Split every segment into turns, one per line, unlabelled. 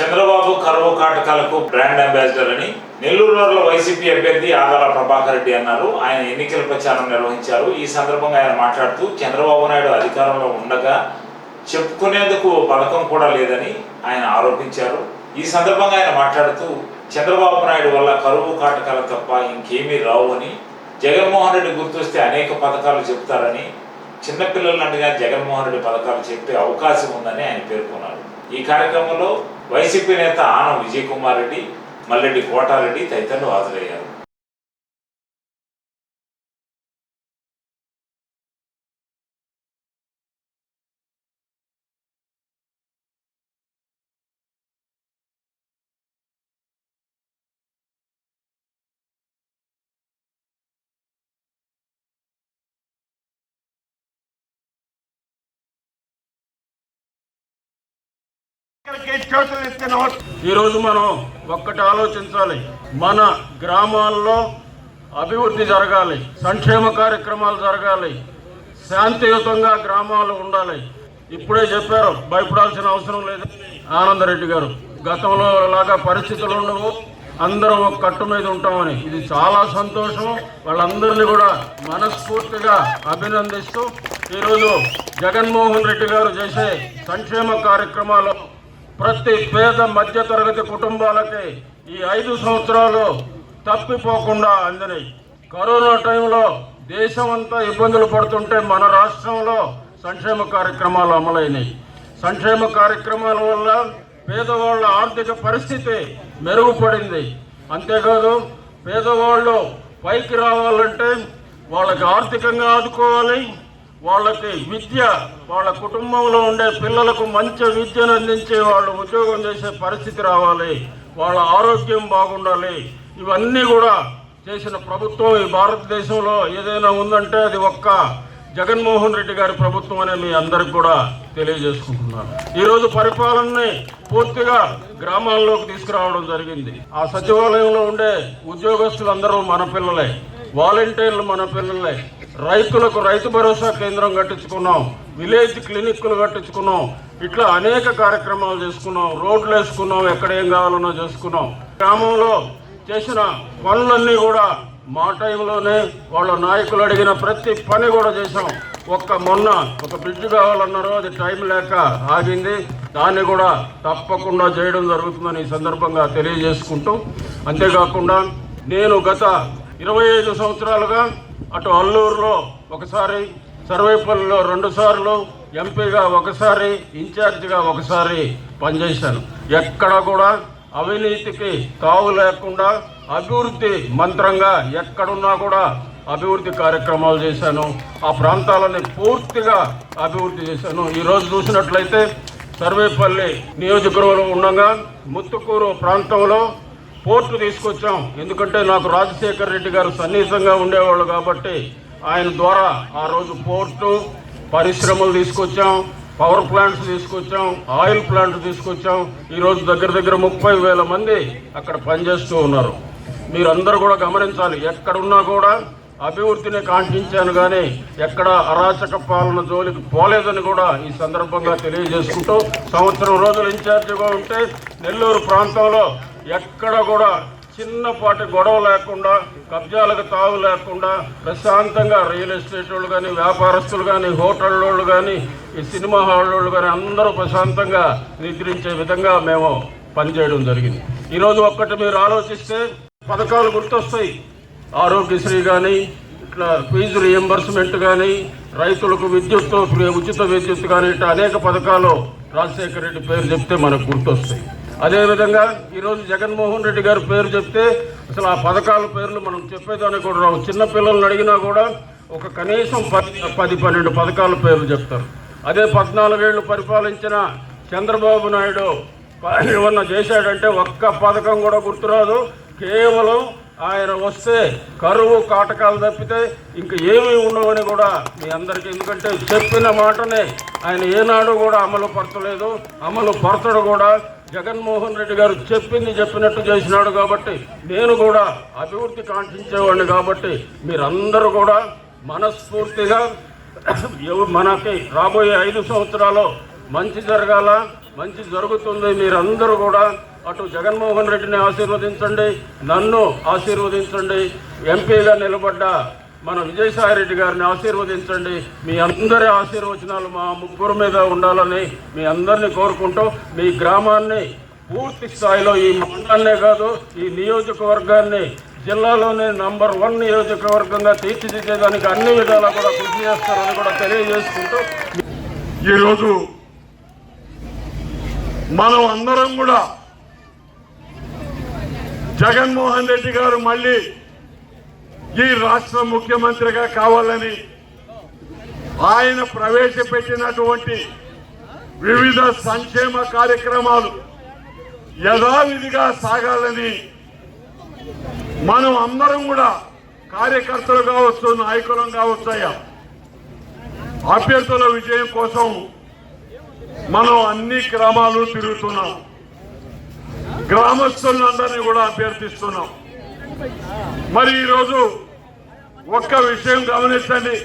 చంద్రబాబు కరువు కాటకాలకు brand ambassador అని నెల్లూరులో వైసీపీ అభ్యర్థి ఆదాల ప్రభాకర్ రెడ్డి అన్నారు. ఆయన ఎన్నికల ప్రచారం నిర్వహించారు. ఈ సందర్భంగా ఆయన మాట్లాడుతూ చంద్రబాబు నాయుడు అధికారంలో ఉండగా చెప్పుకునేందుకు ఓ పథకం కూడా లేదని ఆయన ఆరోపించారు. ఈ సందర్భంగా ఆయన మాట్లాడుతూ చంద్రబాబు నాయుడు వల్ల కరువు కాటకాలు తప్ప ఇంకేమీ రావు అని జగన్మోహన్ రెడ్డి గుర్తొస్తే అనేక పథకాలు చెప్తారని చిన్నపిల్లలు నుండిగా జగన్మోహన్ రెడ్డి పథకాలు చెప్పే అవకాశం ఉందని ఆయన పేర్కొన్నారు. ఈ కార్యక్రమంలో వైసీపీ నేత ఆనం విజయ్ కుమార్ రెడ్డి మల్లెడ్డి కోటారెడ్డి తదితరులు హాజరయ్యారు.
ఈరోజు మనం ఒక్కటి ఆలోచించాలి. మన గ్రామాల్లో అభివృద్ధి జరగాలి. సంక్షేమ కార్యక్రమాలు జరగాలి. శాంతియుతంగా గ్రామాలు ఉండాలి. ఇప్పుడే చెప్పారు భయపడాల్సిన అవసరం లేదు. ఆనందరెడ్డి గారు గతంలో లాగా పరిస్థితులు ఉండవు. అందరం ఒక కట్టు మీద ఉంటామని. ఇది చాలా సంతోషం. వాళ్ళందరినీ కూడా మనస్ఫూర్తిగా అభినందిస్తూ ఈరోజు జగన్మోహన్ రెడ్డి గారు చేసే సంక్షేమ కార్యక్రమాలు ప్రతి పేద మధ్యతరగతి కుటుంబాలకి ఈ ఐదు సంవత్సరాలు తప్పిపోకుండా అందినాయి కరోనా టైంలో దేశం అంతా ఇబ్బందులు పడుతుంటే మన రాష్ట్రంలో సంక్షేమ కార్యక్రమాలు అమలైనాయి. సంక్షేమ కార్యక్రమాల వల్ల పేదవాళ్ళ ఆర్థిక పరిస్థితి మెరుగుపడింది. అంతేకాదు పేదవాళ్ళు పైకి రావాలంటే వాళ్ళకి ఆర్థికంగా ఆదుకోవాలి వాళ్ళకి విద్య వాళ్ళ కుటుంబంలో ఉండే పిల్లలకు మంచి విద్యను అందించే వాళ్ళు ఉద్యోగం చేసే పరిస్థితి రావాలి. వాళ్ళ ఆరోగ్యం బాగుండాలి. ఇవన్నీ కూడా చేసిన ప్రభుత్వం ఈ భారతదేశంలో ఏదైనా ఉందంటే అది ఒక్క జగన్మోహన్ రెడ్డి గారి ప్రభుత్వం అనే మీ అందరికి కూడా తెలియజేసుకుంటున్నాను. ఈరోజు పరిపాలనని పూర్తిగా గ్రామాల్లోకి తీసుకురావడం జరిగింది. ఆ సచివాలయంలో ఉండే ఉద్యోగస్తులందరూ మన పిల్లలే. వాలంటీర్లు మన పిల్లలే. రైతులకు రైతు భరోసా కేంద్రం కట్టించుకున్నాం విలేజ్ క్లినిక్లు కట్టించుకున్నాం ఇట్లా అనేక కార్యక్రమాలు చేసుకున్నాం రోడ్లు వేసుకున్నాం ఎక్కడ ఏం కావాలన్నా చేసుకున్నాం. గ్రామంలో చేసిన పనులన్నీ కూడా మా టైంలోనే వాళ్ళ నాయకులు అడిగిన ప్రతి పని కూడా చేసాం ఒక్క మొన్న ఒక బ్రిడ్జ్ కావాలన్నారు అది టైం లేక ఆగింది. దాన్ని కూడా తప్పకుండా చేయడం జరుగుతుందని ఈ సందర్భంగా తెలియజేసుకుంటూ అంతేకాకుండా నేను గత ఇరవై ఐదు సంవత్సరాలుగా అటు అల్లూరులో ఒకసారి సర్వేపల్లిలో రెండు సార్లు ఎంపీగా ఒకసారి ఇన్ఛార్జిగా ఒకసారి పనిచేశాను. ఎక్కడ కూడా అవినీతికి తావు లేకుండా అభివృద్ధి మంత్రంగా ఎక్కడున్నా కూడా అభివృద్ధి కార్యక్రమాలు చేశాను. ఆ ప్రాంతాలని పూర్తిగా అభివృద్ధి చేశాను. ఈరోజు చూసినట్లయితే సర్వేపల్లి నియోజకవర్గంలో ఉండగా ముత్తుకూరు ప్రాంతంలో పోర్టు తీసుకొచ్చాం. ఎందుకంటే నాకు రాజశేఖర్ రెడ్డి గారు సన్నిహితంగా ఉండేవాళ్ళు కాబట్టి ఆయన ద్వారా ఆ రోజు పోర్టు పరిశ్రమలు తీసుకొచ్చాం పవర్ ప్లాంట్స్ తీసుకొచ్చాం ఆయిల్ ప్లాంట్ తీసుకొచ్చాం. ఈరోజు దగ్గర దగ్గర ముప్పై వేల మంది అక్కడ పనిచేస్తూ ఉన్నారు. మీరందరూ కూడా గమనించాలి ఎక్కడున్నా కూడా అభివృద్ధిని కాంక్షించాను కానీ ఎక్కడ అరాచక పాలన జోలికి పోలేదని కూడా ఈ సందర్భంగా తెలియజేసుకుంటూ సంవత్సరం రోజులు ఇన్ఛార్జిగా ఉంటే నెల్లూరు ప్రాంతంలో ఎక్కడ కూడా చిన్నపాటి గొడవ లేకుండా కబ్జాలకు తావు లేకుండా ప్రశాంతంగా రియల్ ఎస్టేట్ వాళ్ళు కానీ వ్యాపారస్తులు కానీ హోటల్ వాళ్ళు కానీ ఈ సినిమా హాల్ వాళ్ళు కానీ అందరూ ప్రశాంతంగా నిద్రించే విధంగా మేము పనిచేయడం జరిగింది. ఈరోజు ఒక్కటి మీరు ఆలోచిస్తే పథకాలు గుర్తొస్తాయి. ఆరోగ్యశ్రీ కానీ ఇట్లా ఫీజు రియంబర్స్మెంట్ కానీ రైతులకు విద్యుత్ ఉచిత విద్యుత్ కానీ ఇట్లా అనేక పథకాలు రాజశేఖర రెడ్డి పేరు చెప్తే మనకు గుర్తొస్తాయి. అదేవిధంగా ఈరోజు జగన్మోహన్ రెడ్డి గారి పేరు చెప్తే అసలు ఆ పథకాల పేర్లు మనం చెప్పేదానికి కూడా రావు. చిన్నపిల్లల్ని అడిగినా కూడా ఒక కనీసం పది పది పన్నెండు పథకాల పేర్లు చెప్తారు. అదే పద్నాలుగేళ్ళు పరిపాలించిన చంద్రబాబు నాయుడు ఏమన్నా చేశాడంటే ఒక్క పథకం కూడా గుర్తురాదు. కేవలం ఆయన వస్తే కరువు కాటకాలు తప్పితే ఇంక ఏమీ ఉండవని కూడా మీ అందరికీ ఎందుకంటే చెప్పిన మాటనే ఆయన ఏనాడు కూడా అమలు పరచలేదు. అమలు పరచడు కూడా జగన్మోహన్ రెడ్డి గారు చెప్పింది చెప్పినట్టు చేసినాడు కాబట్టి నేను కూడా అభివృద్ధి కాంక్షించేవాడిని కాబట్టి మీరందరూ కూడా మనస్ఫూర్తిగా మనకి రాబోయే ఐదు సంవత్సరాలు మంచి జరగాల మంచి జరుగుతుంది. మీరందరూ కూడా అటు జగన్మోహన్ రెడ్డిని ఆశీర్వదించండి నన్ను ఆశీర్వదించండి. ఎంపీగా నిలబడ్డ మన విజయసాయి రెడ్డి గారిని ఆశీర్వదించండి. మీ అందరి ఆశీర్వచనాలు మా ముగ్గురు మీద ఉండాలని మీ అందరినీ కోరుకుంటూ మీ గ్రామాన్ని పూర్తి స్థాయిలో ఈ మండలాన్నే కాదు ఈ నియోజకవర్గాన్ని జిల్లాలోనే నంబర్ వన్ నియోజకవర్గంగా తీర్చిదిద్దేదానికి అన్ని విధాలా కూడా కృషి చేస్తారని కూడా తెలియజేసుకుంటూ
ఈరోజు మనం అందరం కూడా జగన్మోహన్ రెడ్డి గారు మళ్ళీ ఈ రాష్ట్ర ముఖ్యమంత్రిగా కావాలని ఆయన ప్రవేశపెట్టినటువంటి వివిధ సంక్షేమ కార్యక్రమాలు యథావిధిగా సాగాలని మనం అందరం కూడా కార్యకర్తలు కావచ్చు నాయకులం కావచ్చాయా అభ్యర్థుల విజయం కోసం మనం అన్ని గ్రామాలు తిరుగుతున్నాం. గ్రామస్తులందరినీ కూడా అభ్యర్థిస్తున్నాం. మరి ఈరోజు ఒక్క విషయం గమనించండి.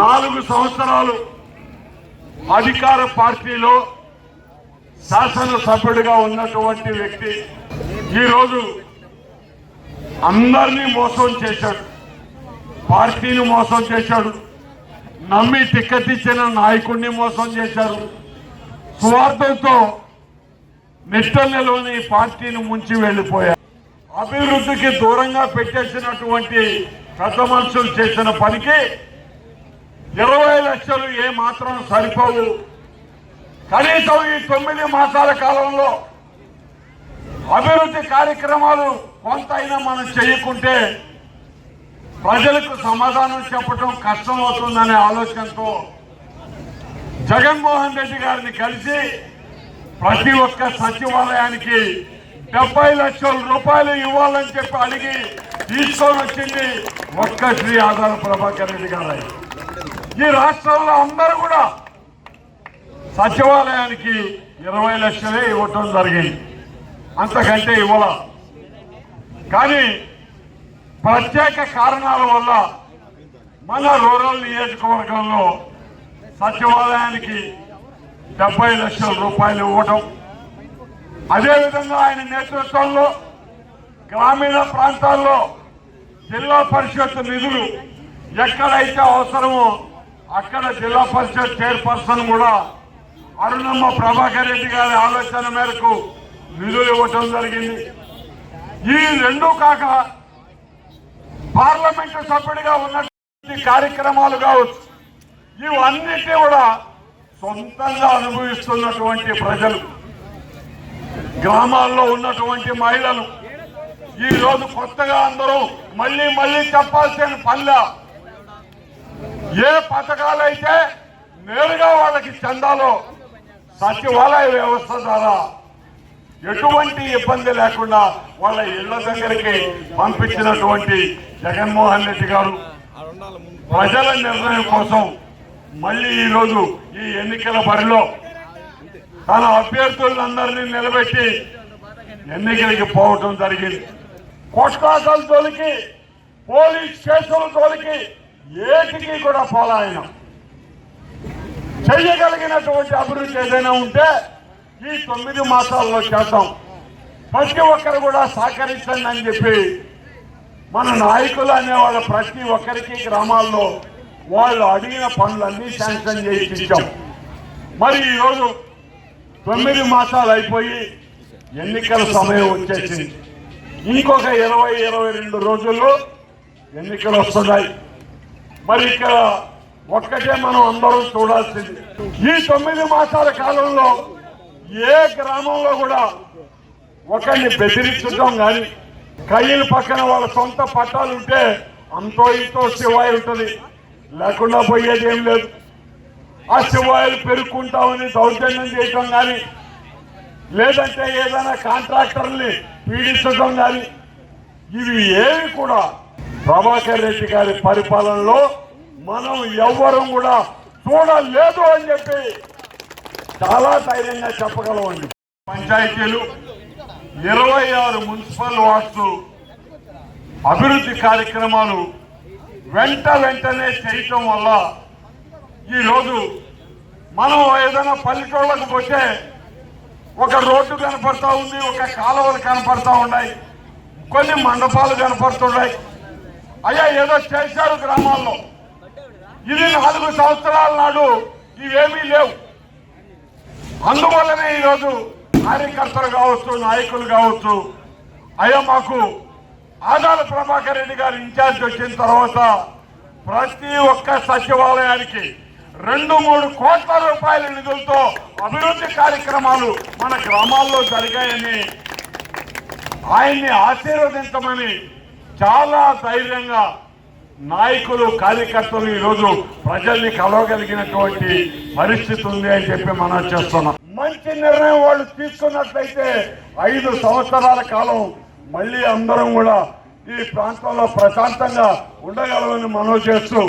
నాలుగు సంవత్సరాలు అధికార పార్టీలో శాసనసభ్యుడిగా ఉన్నటువంటి వ్యక్తి ఈరోజు అందరినీ మోసం చేశాడు. పార్టీని మోసం చేశాడు. నమ్మి టిక్కెట్ ఇచ్చిన నాయకుడిని మోసం చేశారు. స్వార్థంతో నిష్టలలోని పార్టీని ముంచి వెళ్ళిపోయారు అభివృద్ధికి దూరంగా పెట్టేసినటువంటి పెద్ద మనుషులు చేసిన పనికి ఇరవై లక్షలు ఏ మాత్రం సరిపోవు. కనీసం ఈ తొమ్మిది మాసాల కాలంలో అభివృద్ధి కార్యక్రమాలు కొంత అయినా మనం చేయకుంటే ప్రజలకు సమాధానం చెప్పడం కష్టం అవుతుందనే ఆలోచనతో జగన్మోహన్ రెడ్డి గారిని కలిసి ప్రతి ఒక్క సచివాలయానికి డెబ్బై లక్షల రూపాయలు ఇవ్వాలని చెప్పి అడిగి తీసుకొని వచ్చింది ఒక్క శ్రీ ఆధార ప్రభాకర్ రెడ్డి గారు. ఈ రాష్ట్రంలో అందరూ కూడా సచివాలయానికి ఇరవై లక్షలే ఇవ్వటం జరిగింది. అంతకంటే ఇవ్వాల. కానీ ప్రత్యేక కారణాల వల్ల మన రూరల్ నియోజకవర్గంలో సచివాలయానికి డెబ్బై లక్షల రూపాయలు ఇవ్వటం. అదేవిధంగా ఆయన నేతృత్వంలో గ్రామీణ ప్రాంతాల్లో జిల్లా పరిషత్ నిధులు ఎక్కడైతే అవసరమో అక్కడ జిల్లా పరిషత్ చైర్పర్సన్ కూడా అరుణమ్మ ప్రభాకర్ రెడ్డి గారి ఆలోచన మేరకు నిధులు ఇవ్వటం జరిగింది. ఈ రెండూ కాక పార్లమెంటు సభ్యుడిగా ఉన్నటువంటి కార్యక్రమాలు కావచ్చు. ఇవన్నిటి కూడా సొంతంగా అనుభవిస్తున్నటువంటి ప్రజలు గ్రామాల్లో ఉన్నటువంటి మహిళలు ఈ రోజు కొత్తగా అందరూ మళ్ళీ మళ్ళీ చెప్పాల్సిన పల్లె ఏ పథకాలైతే నేరుగా వాళ్ళకి చెందాలో సచివాలయ వ్యవస్థ ద్వారా ఎటువంటి ఇబ్బంది లేకుండా వాళ్ళ ఇళ్ళ దగ్గరికి పంపించినటువంటి జగన్మోహన్ రెడ్డి గారు ప్రజల నిర్ణయం కోసం మళ్ళీ ఈరోజు ఈ ఎన్నికల బరిలో తన అభ్యర్థులందరినీ నిలబెట్టి ఎన్నికలకి పోవటం జరిగింది. కొట్లాటల తోలికి పోలీస్ కేసుల తోలికి ఏటికి కూడా పోలాయన చేయగలిగినటువంటి అభివృద్ధి ఏదైనా ఉంటే ఈ తొమ్మిది మాసాల్లో చేద్దాం. ప్రతి ఒక్కరు కూడా సహకరించండి అని చెప్పి మన నాయకులు అనేవాళ్ళ ప్రతి ఒక్కరికి గ్రామాల్లో వాళ్ళు అడిగిన పనులన్నీ శాంక్షన్ ఇచ్చాం. మరి ఈరోజు తొమ్మిది మాసాలు అయిపోయి ఎన్నికల సమయం వచ్చేసింది. ఇంకొక ఇరవై ఇరవై రెండు రోజుల్లో ఎన్నికలు వస్తున్నాయి. మరి ఇక్కడ ఒక్కటే మనం అందరం చూడాల్సింది. ఈ తొమ్మిది మాసాల కాలంలో ఏ గ్రామంలో కూడా ఒకరిని బెదిరించడం కానీ కయ్యల పక్కన వాళ్ళ సొంత పట్టాలు ఉంటే అంతో ఇంతో శివాయి ఉంటుంది. లేకుండా పోయేది ఏం లేదు. ఆ శివాయిలు పెరుక్కుంటామని దౌర్జన్యం చేయటం కానీ లేదంటే ఏదైనా కాంట్రాక్టర్ని పీడించడం కానీ ఇవి ఏవి కూడా ప్రభాకర్ రెడ్డి గారి పరిపాలనలో మనం ఎవ్వరం కూడా చూడలేదు అని చెప్పి చాలా ధైర్యంగా చెప్పగలమండి. పంచాయతీలు ఇరవై ఆరు మున్సిపల్ వార్డ్స్ అభివృద్ధి కార్యక్రమాలు వెంట వెంటనే చేయటం వల్ల ఈరోజు మనం ఏదైనా పల్లెటూళ్ళకు పోతే ఒక రోడ్డు కనపడతా ఉంది ఒక కాలువలు కనపడతా ఉన్నాయి కొన్ని మండపాలు కనపడుతున్నాయి. అయ్యా ఏదో చేశారు గ్రామాల్లో. ఇది నాలుగు సంవత్సరాల నాడు ఇవేమీ లేవు. అందువల్లనే ఈరోజు కార్యకర్తలు కావచ్చు నాయకులు కావచ్చు అయ్యా మాకు ఆదాల ప్రభాకర్ రెడ్డి గారు ఇన్ఛార్జ్ వచ్చిన తర్వాత ప్రతి ఒక్క సచివాలయానికి రెండు మూడు కోట్ల రూపాయల నిధులతో అభివృద్ధి కార్యక్రమాలు మన గ్రామాల్లో జరిగాయని ఆయన్ని ఆశీర్వదించమని చాలా ధైర్యంగా నాయకులు కార్యకర్తలు ఈరోజు ప్రజల్ని కలవగలిగినటువంటి పరిస్థితి ఉంది అని చెప్పి మనం చేస్తున్నాం. మంచి నిర్ణయం వాళ్ళు తీసుకున్నట్లయితే ఐదు సంవత్సరాల కాలం మళ్ళీ అందరం కూడా ఈ ప్రాంతంలో ప్రశాంతంగా ఉండగలమని మనవి చేస్తూ